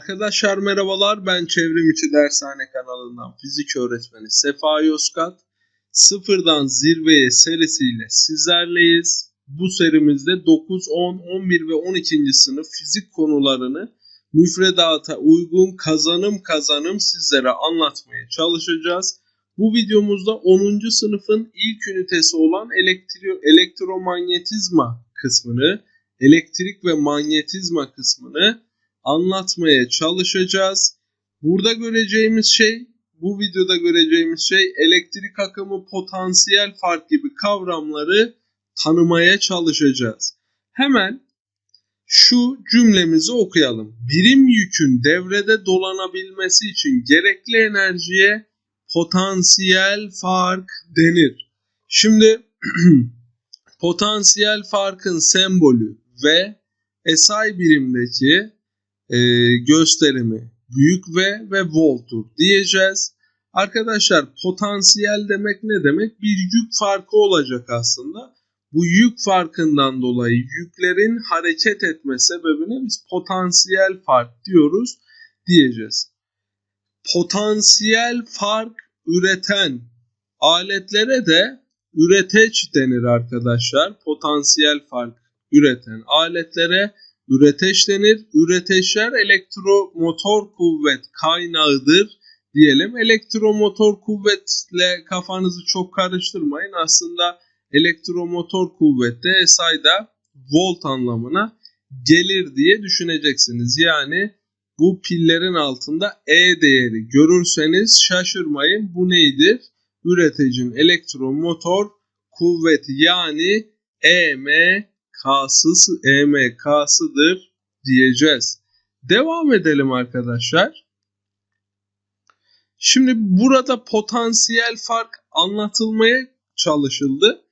Arkadaşlar merhabalar ben Çevrim İçi Dershane kanalından fizik öğretmeni Sefa Yozgat. Sıfırdan zirveye serisiyle sizlerleyiz. Bu serimizde 9, 10, 11 ve 12. sınıf fizik konularını müfredata uygun kazanım kazanım sizlere anlatmaya çalışacağız. Bu videomuzda 10. sınıfın ilk ünitesi olan elektro elektromanyetizma kısmını, elektrik ve manyetizma kısmını anlatmaya çalışacağız. Burada göreceğimiz şey, bu videoda göreceğimiz şey elektrik akımı, potansiyel fark gibi kavramları tanımaya çalışacağız. Hemen şu cümlemizi okuyalım. Birim yükün devrede dolanabilmesi için gerekli enerjiye potansiyel fark denir. Şimdi potansiyel farkın sembolü ve SI birimdeki e, gösterimi büyük V ve volttur diyeceğiz. Arkadaşlar potansiyel demek ne demek? Bir yük farkı olacak aslında. Bu yük farkından dolayı yüklerin hareket etme sebebine biz potansiyel fark diyoruz diyeceğiz. Potansiyel fark üreten aletlere de üreteç denir arkadaşlar. Potansiyel fark üreten aletlere üreteç denir. Üreteçler elektromotor kuvvet kaynağıdır diyelim. Elektromotor kuvvetle kafanızı çok karıştırmayın. Aslında elektromotor kuvvette SI'da volt anlamına gelir diye düşüneceksiniz. Yani bu pillerin altında E değeri görürseniz şaşırmayın. Bu neydir? Üreticinin elektromotor kuvveti yani EM K'sı EMK'sıdır diyeceğiz. Devam edelim arkadaşlar. Şimdi burada potansiyel fark anlatılmaya çalışıldı.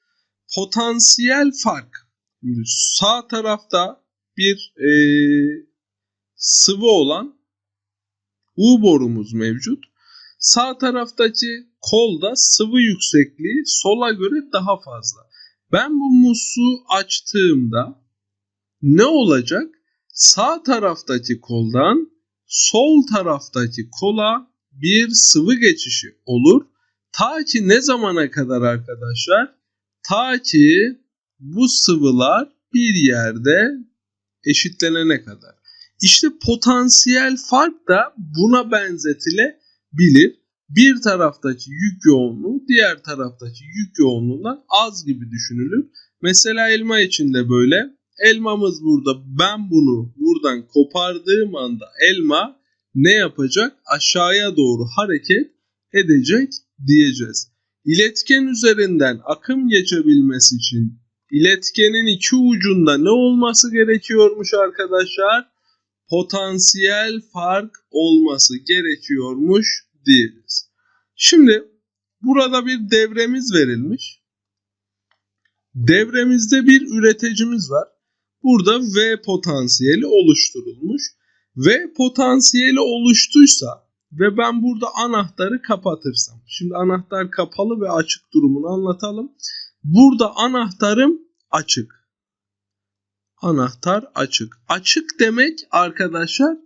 Potansiyel fark. Sağ tarafta bir e, sıvı olan U borumuz mevcut. Sağ taraftaki kolda sıvı yüksekliği sola göre daha fazla. Ben bu musluğu açtığımda ne olacak? Sağ taraftaki koldan sol taraftaki kola bir sıvı geçişi olur. Ta ki ne zamana kadar arkadaşlar? Ta ki bu sıvılar bir yerde eşitlenene kadar. İşte potansiyel fark da buna benzetilebilir bir taraftaki yük yoğunluğu diğer taraftaki yük yoğunluğundan az gibi düşünülür. Mesela elma için de böyle. Elmamız burada. Ben bunu buradan kopardığım anda elma ne yapacak? Aşağıya doğru hareket edecek diyeceğiz. İletken üzerinden akım geçebilmesi için iletkenin iki ucunda ne olması gerekiyormuş arkadaşlar? Potansiyel fark olması gerekiyormuş diyeceğiz. Şimdi burada bir devremiz verilmiş. Devremizde bir üreticimiz var. Burada V potansiyeli oluşturulmuş. V potansiyeli oluştuysa ve ben burada anahtarı kapatırsam. Şimdi anahtar kapalı ve açık durumunu anlatalım. Burada anahtarım açık. Anahtar açık. Açık demek arkadaşlar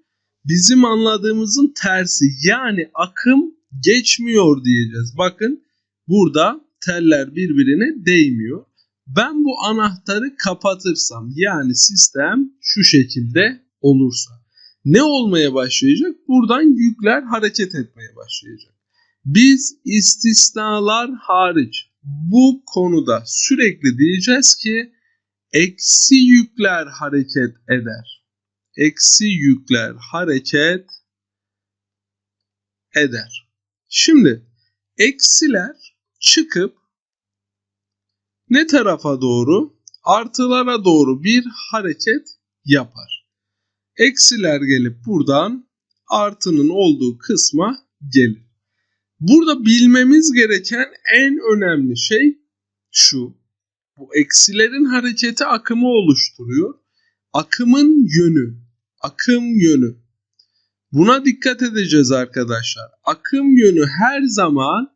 bizim anladığımızın tersi. Yani akım geçmiyor diyeceğiz. Bakın burada teller birbirine değmiyor. Ben bu anahtarı kapatırsam yani sistem şu şekilde olursa ne olmaya başlayacak? Buradan yükler hareket etmeye başlayacak. Biz istisnalar hariç bu konuda sürekli diyeceğiz ki eksi yükler hareket eder eksi yükler hareket eder. Şimdi eksiler çıkıp ne tarafa doğru? Artılara doğru bir hareket yapar. Eksiler gelip buradan artının olduğu kısma gelir. Burada bilmemiz gereken en önemli şey şu. Bu eksilerin hareketi akımı oluşturuyor. Akımın yönü akım yönü. Buna dikkat edeceğiz arkadaşlar. Akım yönü her zaman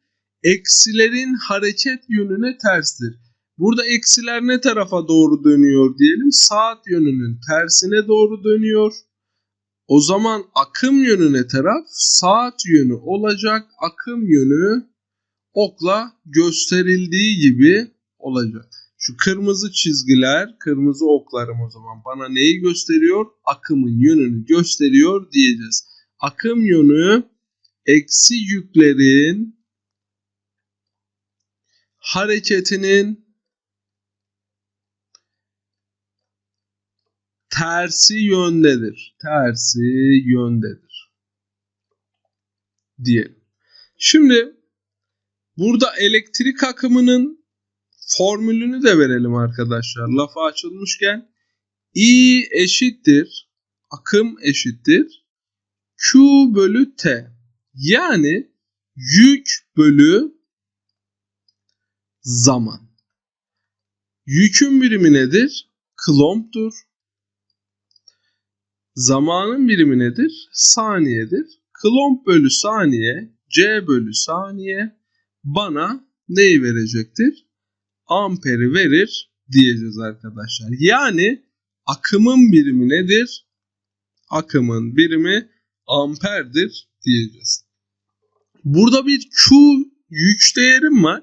eksilerin hareket yönüne terstir. Burada eksiler ne tarafa doğru dönüyor diyelim? Saat yönünün tersine doğru dönüyor. O zaman akım yönü ne taraf? Saat yönü olacak. Akım yönü okla gösterildiği gibi olacak. Şu kırmızı çizgiler, kırmızı oklarım o zaman bana neyi gösteriyor? Akımın yönünü gösteriyor diyeceğiz. Akım yönü eksi yüklerin hareketinin tersi yöndedir. Tersi yöndedir. Diyelim. Şimdi burada elektrik akımının formülünü de verelim arkadaşlar. Lafa açılmışken I eşittir akım eşittir Q bölü T. Yani yük bölü zaman. Yükün birimi nedir? Klomptur. Zamanın birimi nedir? Saniyedir. Klomp bölü saniye, C bölü saniye bana neyi verecektir? Amperi verir diyeceğiz arkadaşlar. Yani akımın birimi nedir? Akımın birimi amperdir diyeceğiz. Burada bir Q yük değerim var.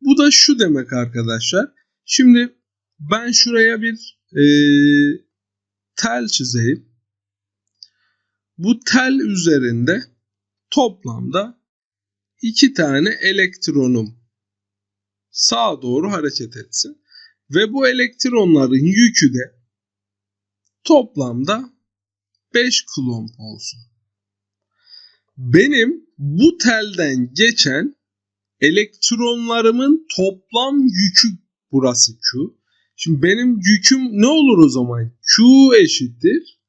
Bu da şu demek arkadaşlar. Şimdi ben şuraya bir e, tel çizeyim. Bu tel üzerinde toplamda iki tane elektronum sağa doğru hareket etsin. Ve bu elektronların yükü de toplamda 5 kulomb olsun. Benim bu telden geçen elektronlarımın toplam yükü burası Q. Şimdi benim yüküm ne olur o zaman? Q eşittir.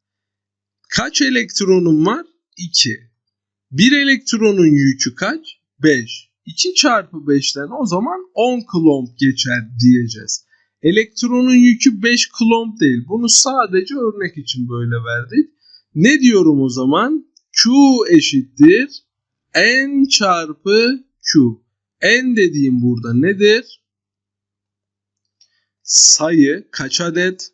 Kaç elektronum var? 2. Bir elektronun yükü kaç? 5. 2 çarpı 5'ten o zaman 10 klomp geçer diyeceğiz. Elektronun yükü 5 klomp değil. Bunu sadece örnek için böyle verdik. Ne diyorum o zaman? Q eşittir N çarpı Q. N dediğim burada nedir? Sayı kaç adet?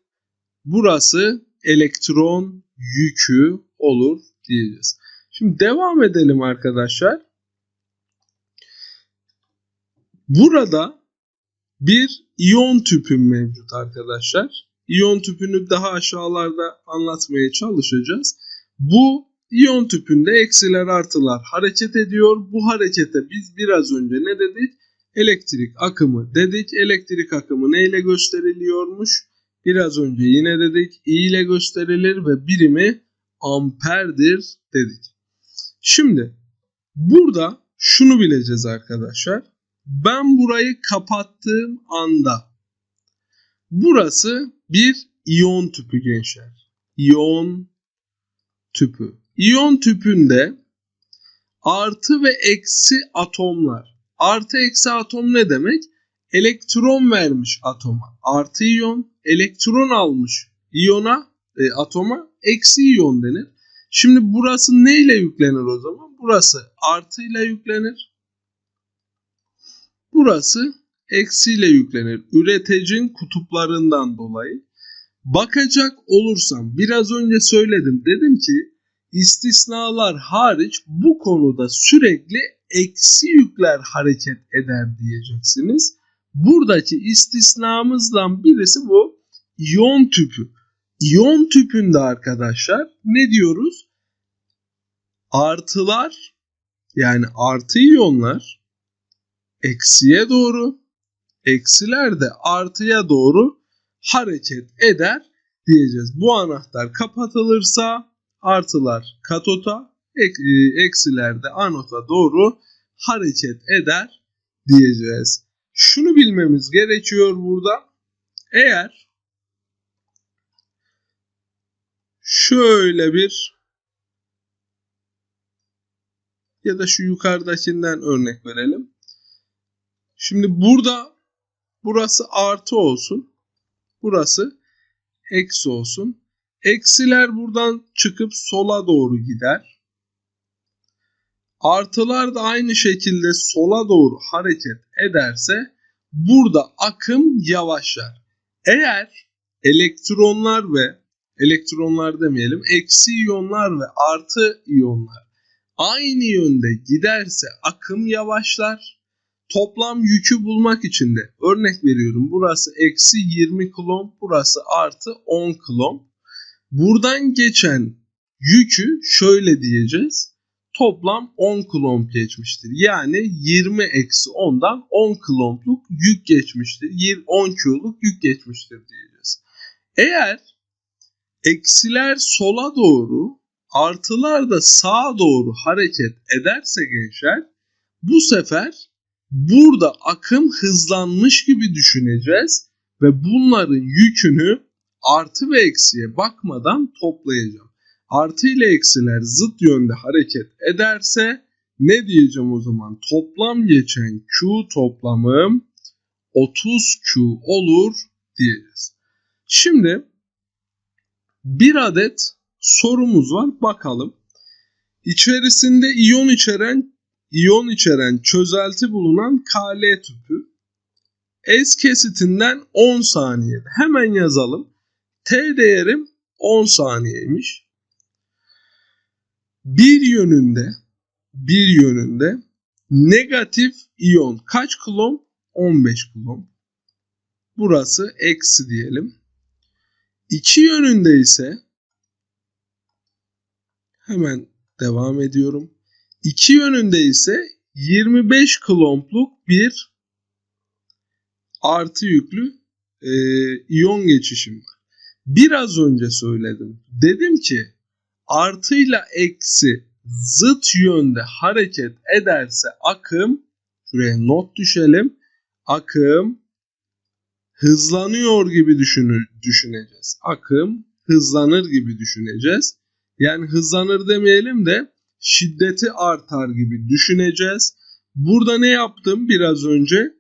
Burası elektron yükü olur diyeceğiz. Şimdi devam edelim arkadaşlar. Burada bir iyon tüpüm mevcut arkadaşlar. İyon tüpünü daha aşağılarda anlatmaya çalışacağız. Bu iyon tüpünde eksiler artılar hareket ediyor. Bu harekete biz biraz önce ne dedik? Elektrik akımı dedik. Elektrik akımı neyle gösteriliyormuş? Biraz önce yine dedik I ile gösterilir ve birimi amperdir dedik. Şimdi burada şunu bileceğiz arkadaşlar. Ben burayı kapattığım anda burası bir iyon tüpü gençler. İyon tüpü. İyon tüpünde artı ve eksi atomlar. Artı eksi atom ne demek? Elektron vermiş atoma. Artı iyon, elektron almış iyona, e, atoma eksi iyon denir. Şimdi burası neyle yüklenir o zaman? Burası artıyla yüklenir. Burası eksiyle yüklenir. Üreticinin kutuplarından dolayı. Bakacak olursam biraz önce söyledim. Dedim ki istisnalar hariç bu konuda sürekli eksi yükler hareket eder diyeceksiniz. Buradaki istisnamızdan birisi bu iyon tüpü. İyon tüpünde arkadaşlar ne diyoruz? Artılar yani artı iyonlar eksiye doğru, eksiler de artıya doğru hareket eder diyeceğiz. Bu anahtar kapatılırsa artılar katota, e, eksiler de anota doğru hareket eder diyeceğiz. Şunu bilmemiz gerekiyor burada. Eğer şöyle bir ya da şu yukarıdakinden örnek verelim. Şimdi burada burası artı olsun. Burası eksi olsun. Eksiler buradan çıkıp sola doğru gider. Artılar da aynı şekilde sola doğru hareket ederse burada akım yavaşlar. Eğer elektronlar ve elektronlar demeyelim, eksi iyonlar ve artı iyonlar aynı yönde giderse akım yavaşlar. Toplam yükü bulmak için de örnek veriyorum burası eksi 20 kulomb, burası artı 10 kulomb. Buradan geçen yükü şöyle diyeceğiz. Toplam 10 kulomb geçmiştir. Yani 20 eksi 10'dan 10 kulombluk yük geçmiştir. 10 Q'luk yük geçmiştir diyeceğiz. Eğer eksiler sola doğru artılar da sağa doğru hareket ederse gençler bu sefer burada akım hızlanmış gibi düşüneceğiz ve bunların yükünü artı ve eksiye bakmadan toplayacağım. Artı ile eksiler zıt yönde hareket ederse ne diyeceğim o zaman? Toplam geçen Q toplamım 30Q olur diyeceğiz. Şimdi bir adet sorumuz var. Bakalım. İçerisinde iyon içeren iyon içeren çözelti bulunan Kl tüpü S kesitinden 10 saniyede. Hemen yazalım. T değerim 10 saniyeymiş. Bir yönünde bir yönünde negatif iyon kaç kulomb? 15 kulomb. Burası eksi diyelim. İki yönünde ise hemen devam ediyorum. İki yönünde ise 25 klompluk bir artı yüklü e, iyon geçişim var. Biraz önce söyledim. Dedim ki artıyla eksi zıt yönde hareket ederse akım şuraya not düşelim. Akım hızlanıyor gibi düşünür, düşüneceğiz. Akım hızlanır gibi düşüneceğiz. Yani hızlanır demeyelim de şiddeti artar gibi düşüneceğiz. Burada ne yaptım biraz önce?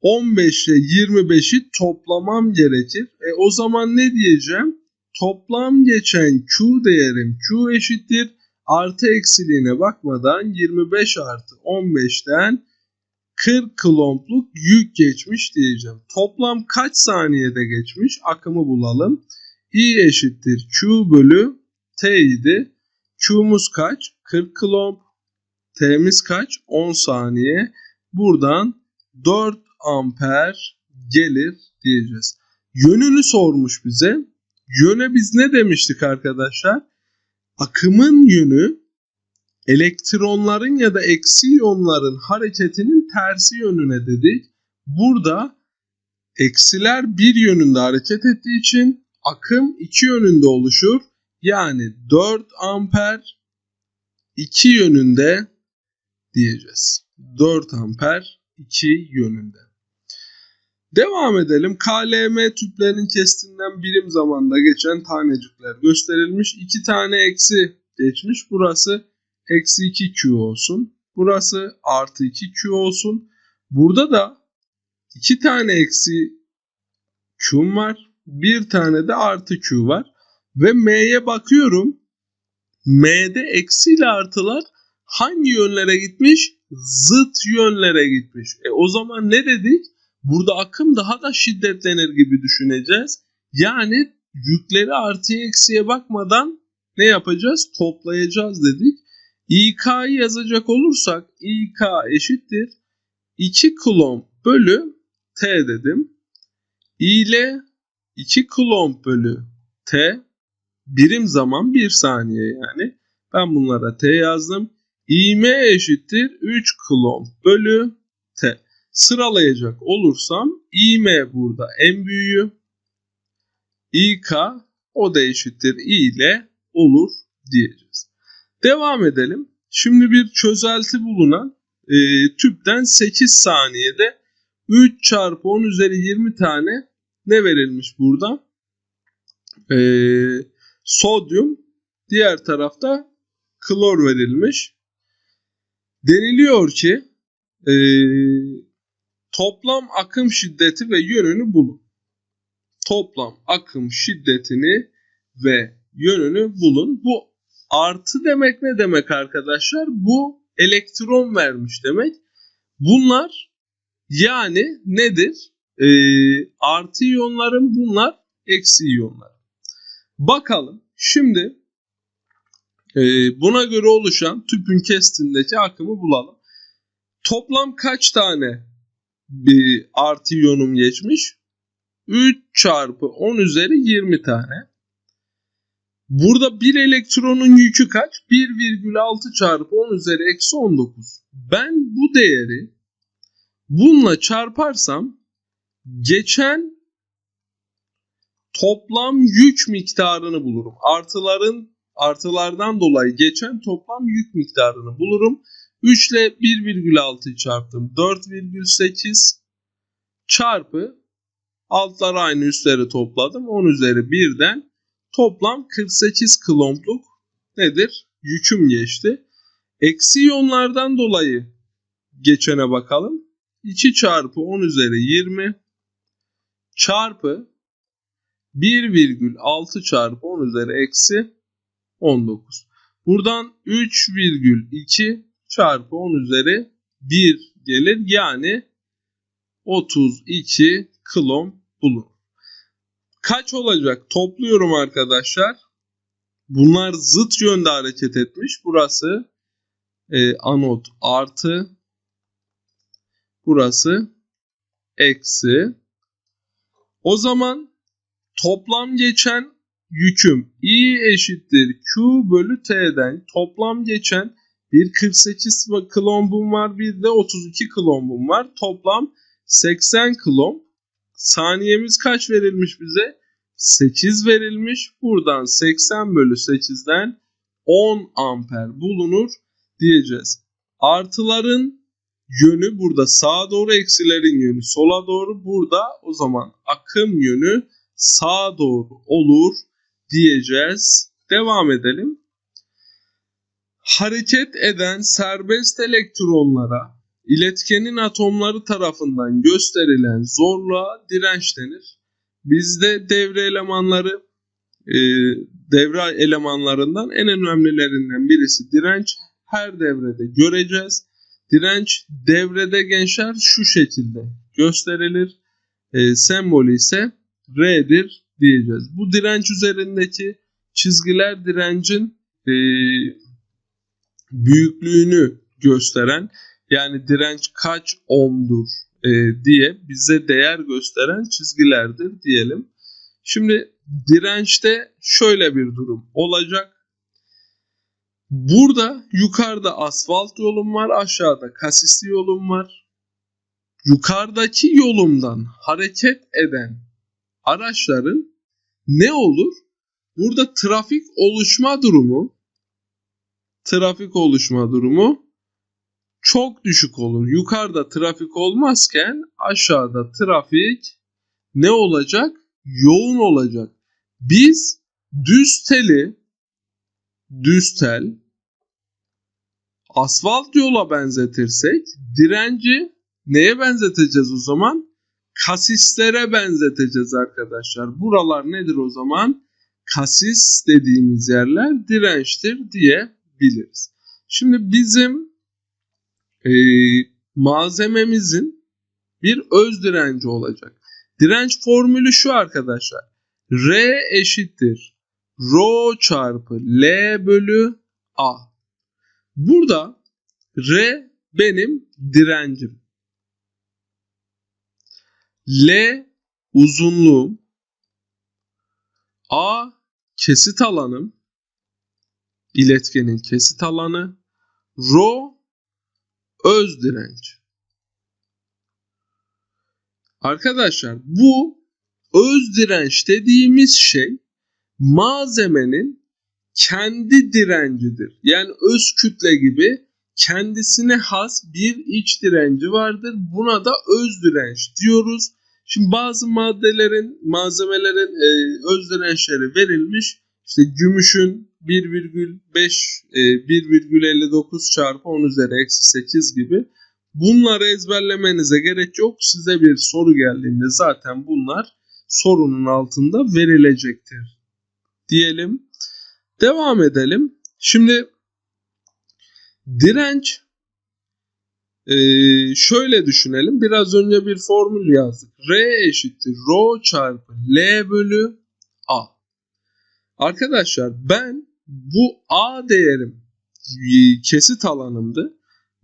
15 ile 25'i toplamam gerekir. E o zaman ne diyeceğim? Toplam geçen Q değerim Q eşittir. Artı eksiliğine bakmadan 25 artı 15'ten 40 klompluk yük geçmiş diyeceğim. Toplam kaç saniyede geçmiş? Akımı bulalım. I eşittir Q bölü T idi. Q'muz kaç? 40 klomp. T'miz kaç? 10 saniye. Buradan 4 amper gelir diyeceğiz. Yönünü sormuş bize. Yöne biz ne demiştik arkadaşlar? Akımın yönü elektronların ya da eksi iyonların hareketinin tersi yönüne dedik. Burada eksiler bir yönünde hareket ettiği için akım iki yönünde oluşur. Yani 4 amper iki yönünde diyeceğiz. 4 amper iki yönünde. Devam edelim. KLM tüplerinin kestiğinden birim zamanda geçen tanecikler gösterilmiş. 2 tane eksi geçmiş. Burası eksi 2Q olsun. Burası artı 2Q olsun. Burada da 2 tane eksi Q'm var. Bir tane de artı Q var. Ve M'ye bakıyorum. M'de eksi ile artılar hangi yönlere gitmiş? Zıt yönlere gitmiş. E o zaman ne dedik? Burada akım daha da şiddetlenir gibi düşüneceğiz. Yani yükleri artıya eksiye bakmadan ne yapacağız? Toplayacağız dedik. İK'yı yazacak olursak İK eşittir 2 kulomb bölü T dedim. İ ile 2 kulomb bölü T birim zaman 1 saniye yani. Ben bunlara T yazdım. İm eşittir 3 kulomb bölü T. Sıralayacak olursam İm burada en büyüğü. İK o da eşittir I ile olur diyeceğiz. Devam edelim. Şimdi bir çözelti bulunan e, tüpten 8 saniyede 3 çarpı 10 üzeri 20 tane ne verilmiş burada? Eee sodyum, diğer tarafta klor verilmiş. Deniliyor ki e, toplam akım şiddeti ve yönünü bulun. Toplam akım şiddetini ve yönünü bulun. Bu artı demek ne demek arkadaşlar? Bu elektron vermiş demek. Bunlar yani nedir? E, artı iyonların bunlar eksi iyonlar. Bakalım. Şimdi e, buna göre oluşan tüpün kestindeki akımı bulalım. Toplam kaç tane bir artı iyonum geçmiş? 3 çarpı 10 üzeri 20 tane. Burada bir elektronun yükü kaç? 1,6 çarpı 10 üzeri eksi 19. Ben bu değeri bununla çarparsam geçen toplam yük miktarını bulurum. Artıların artılardan dolayı geçen toplam yük miktarını bulurum. 3 ile 1,6'yı çarptım. 4,8 çarpı altlar aynı üstleri topladım. 10 üzeri 1'den toplam 48 klompluk nedir? Yüküm geçti. Eksi iyonlardan dolayı geçene bakalım. 2 çarpı 10 üzeri 20 çarpı 1,6 çarpı 10 üzeri eksi 19. Buradan 3,2 çarpı 10 üzeri 1 gelir. Yani 32 klom bulunur. Kaç olacak? Topluyorum arkadaşlar. Bunlar zıt yönde hareket etmiş. Burası e, anot artı. Burası eksi. O zaman toplam geçen yüküm I eşittir Q bölü T'den toplam geçen bir 48 klombum var bir de 32 klombum var. Toplam 80 klomb. Saniyemiz kaç verilmiş bize? 8 verilmiş. Buradan 80 bölü 8'den 10 amper bulunur diyeceğiz. Artıların yönü burada sağa doğru, eksilerin yönü sola doğru. Burada o zaman akım yönü sağa doğru olur diyeceğiz. Devam edelim. Hareket eden serbest elektronlara iletkenin atomları tarafından gösterilen zorluğa direnç denir. Bizde devre elemanları e, devre elemanlarından en önemlilerinden birisi direnç. Her devrede göreceğiz. Direnç devrede gençler şu şekilde gösterilir. E, sembolü ise R'dir diyeceğiz. Bu direnç üzerindeki çizgiler direncin e, büyüklüğünü gösteren yani direnç kaç ohm'dur e, diye bize değer gösteren çizgilerdir diyelim. Şimdi dirençte şöyle bir durum olacak. Burada yukarıda asfalt yolum var, aşağıda kasisli yolum var. Yukarıdaki yolumdan hareket eden araçların ne olur? Burada trafik oluşma durumu trafik oluşma durumu çok düşük olur. Yukarıda trafik olmazken aşağıda trafik ne olacak? Yoğun olacak. Biz düz teli düz tel asfalt yola benzetirsek direnci neye benzeteceğiz o zaman? Kasislere benzeteceğiz arkadaşlar. Buralar nedir o zaman? Kasis dediğimiz yerler dirençtir diyebiliriz. Şimdi bizim e, malzememizin bir öz direnci olacak. Direnç formülü şu arkadaşlar. R eşittir Rho çarpı L bölü A. Burada R benim direncim. L uzunluğum. A kesit alanım. İletkenin kesit alanı. Rho öz direnç. Arkadaşlar bu öz direnç dediğimiz şey malzemenin kendi direncidir. Yani öz kütle gibi kendisine has bir iç direnci vardır. Buna da öz direnç diyoruz. Şimdi bazı maddelerin, malzemelerin e, öz dirençleri verilmiş. İşte gümüşün 1,5 1,59 e, çarpı 10 üzeri eksi 8 gibi. Bunları ezberlemenize gerek yok. Size bir soru geldiğinde zaten bunlar sorunun altında verilecektir. Diyelim. Devam edelim. Şimdi direnç e, şöyle düşünelim. Biraz önce bir formül yazdık. R eşittir Rho çarpı L bölü A. Arkadaşlar ben bu A değerim e, kesit alanımdı.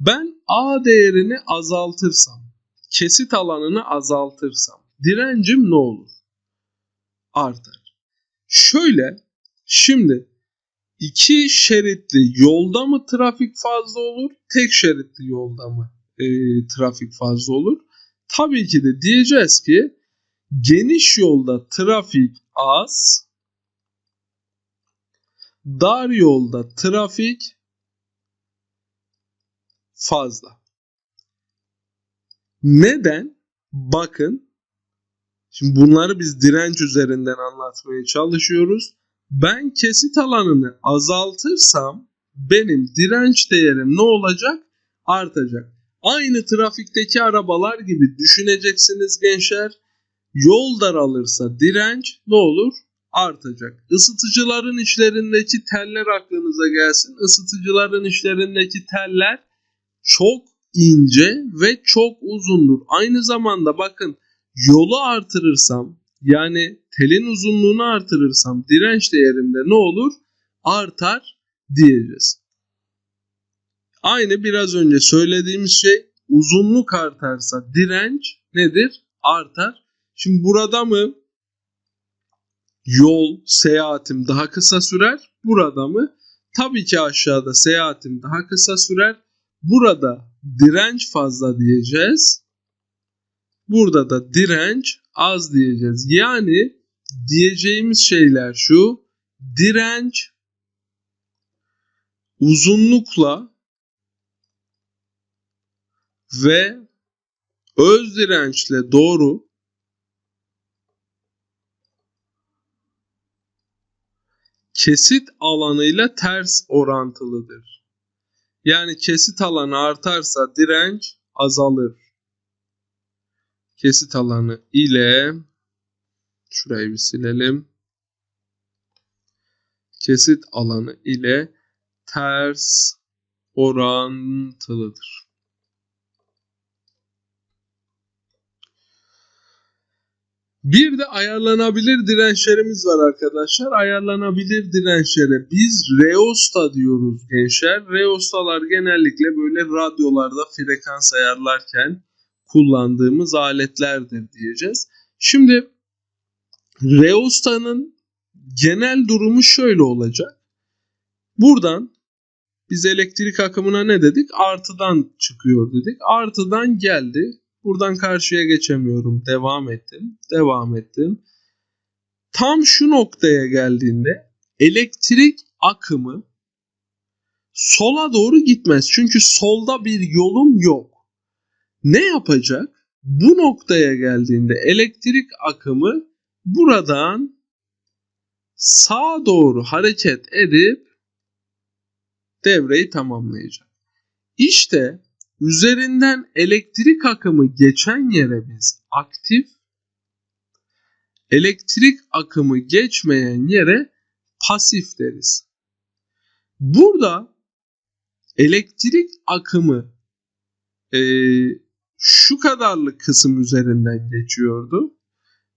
Ben A değerini azaltırsam, kesit alanını azaltırsam direncim ne olur? Artar. Şöyle şimdi iki şeritli yolda mı trafik fazla olur? Tek şeritli yolda mı e, trafik fazla olur? Tabii ki de diyeceğiz ki geniş yolda trafik az, dar yolda trafik fazla. Neden? Bakın. Şimdi bunları biz direnç üzerinden anlatmaya çalışıyoruz. Ben kesit alanını azaltırsam benim direnç değerim ne olacak? Artacak. Aynı trafikteki arabalar gibi düşüneceksiniz gençler. Yol daralırsa direnç ne olur? Artacak. Isıtıcıların içlerindeki teller aklınıza gelsin. Isıtıcıların içlerindeki teller çok ince ve çok uzundur. Aynı zamanda bakın yolu artırırsam yani telin uzunluğunu artırırsam direnç değerimde ne olur? Artar diyeceğiz. Aynı biraz önce söylediğimiz şey uzunluk artarsa direnç nedir? Artar. Şimdi burada mı yol seyahatim daha kısa sürer? Burada mı? Tabii ki aşağıda seyahatim daha kısa sürer. Burada direnç fazla diyeceğiz. Burada da direnç az diyeceğiz. Yani diyeceğimiz şeyler şu. Direnç uzunlukla ve öz dirençle doğru kesit alanıyla ters orantılıdır. Yani kesit alanı artarsa direnç azalır. Kesit alanı ile şurayı bir silelim. Kesit alanı ile ters orantılıdır. Bir de ayarlanabilir dirençlerimiz var arkadaşlar. Ayarlanabilir dirençlere biz reosta diyoruz gençler. Reostalar genellikle böyle radyolarda frekans ayarlarken kullandığımız aletlerdir diyeceğiz. Şimdi reostanın genel durumu şöyle olacak. Buradan biz elektrik akımına ne dedik? Artıdan çıkıyor dedik. Artıdan geldi. Buradan karşıya geçemiyorum. Devam ettim. Devam ettim. Tam şu noktaya geldiğinde elektrik akımı sola doğru gitmez. Çünkü solda bir yolum yok. Ne yapacak? Bu noktaya geldiğinde elektrik akımı buradan sağa doğru hareket edip devreyi tamamlayacak. İşte üzerinden elektrik akımı geçen yere biz aktif, elektrik akımı geçmeyen yere pasif deriz. Burada elektrik akımı e, şu kadarlık kısım üzerinden geçiyordu.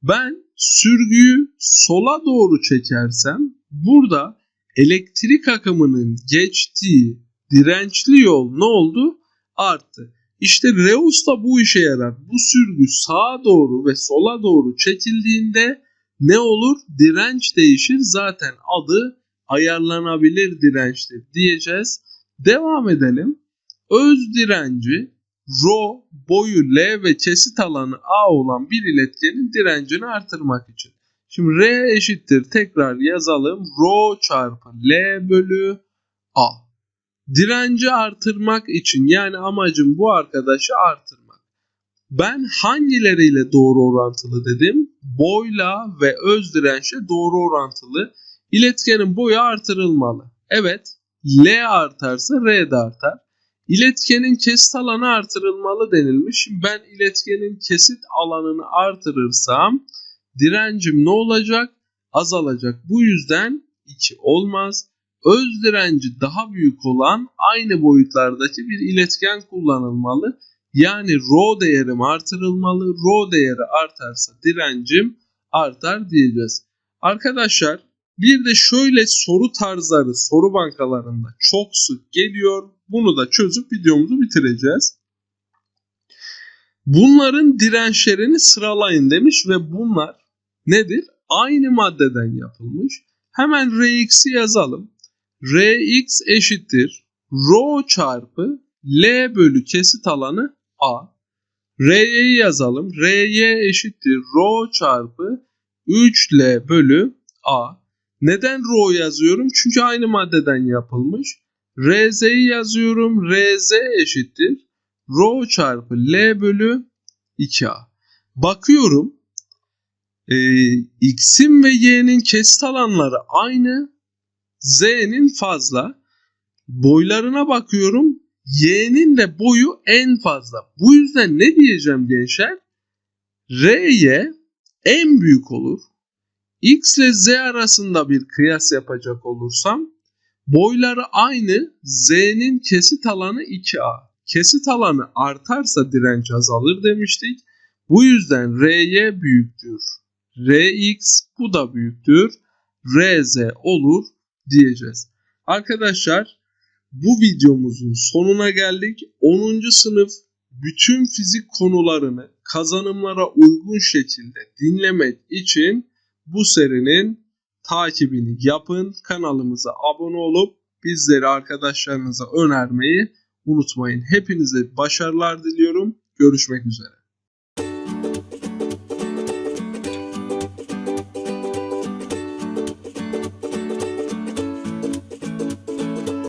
Ben sürgüyü sola doğru çekersem burada elektrik akımının geçtiği dirençli yol ne oldu? arttı. İşte Reus da bu işe yarar. Bu sürgü sağa doğru ve sola doğru çekildiğinde ne olur? Direnç değişir. Zaten adı ayarlanabilir dirençtir diyeceğiz. Devam edelim. Öz direnci Rho boyu L ve kesit alanı A olan bir iletkenin direncini artırmak için. Şimdi R eşittir tekrar yazalım. Rho çarpı L bölü A. Direnci artırmak için yani amacım bu arkadaşı artırmak. Ben hangileriyle doğru orantılı dedim? Boyla ve öz dirençle doğru orantılı. İletkenin boyu artırılmalı. Evet L artarsa R de artar. İletkenin kesit alanı artırılmalı denilmiş. Ben iletkenin kesit alanını artırırsam direncim ne olacak? Azalacak. Bu yüzden 2 olmaz öz direnci daha büyük olan aynı boyutlardaki bir iletken kullanılmalı. Yani rho değerim artırılmalı. Rho değeri artarsa direncim artar diyeceğiz. Arkadaşlar Bir de şöyle soru tarzları soru bankalarında çok sık geliyor. Bunu da çözüp videomuzu bitireceğiz. Bunların dirençlerini sıralayın demiş ve bunlar nedir? Aynı maddeden yapılmış. Hemen Rx'i yazalım. Rx eşittir Rho çarpı L bölü kesit alanı A. Ry'yi yazalım. Ry eşittir Rho çarpı 3L bölü A. Neden Rho yazıyorum? Çünkü aynı maddeden yapılmış. Rz'yi yazıyorum. Rz eşittir Rho çarpı L bölü 2A. Bakıyorum. E, X'in ve Y'nin kesit alanları aynı. Z'nin fazla. Boylarına bakıyorum. Y'nin de boyu en fazla. Bu yüzden ne diyeceğim gençler? R'ye en büyük olur. X ile Z arasında bir kıyas yapacak olursam boyları aynı Z'nin kesit alanı 2A. Kesit alanı artarsa direnç azalır demiştik. Bu yüzden R'ye büyüktür. Rx bu da büyüktür. Rz olur diyeceğiz. Arkadaşlar bu videomuzun sonuna geldik. 10. sınıf bütün fizik konularını kazanımlara uygun şekilde dinlemek için bu serinin takibini yapın. Kanalımıza abone olup bizleri arkadaşlarınıza önermeyi unutmayın. Hepinize başarılar diliyorum. Görüşmek üzere.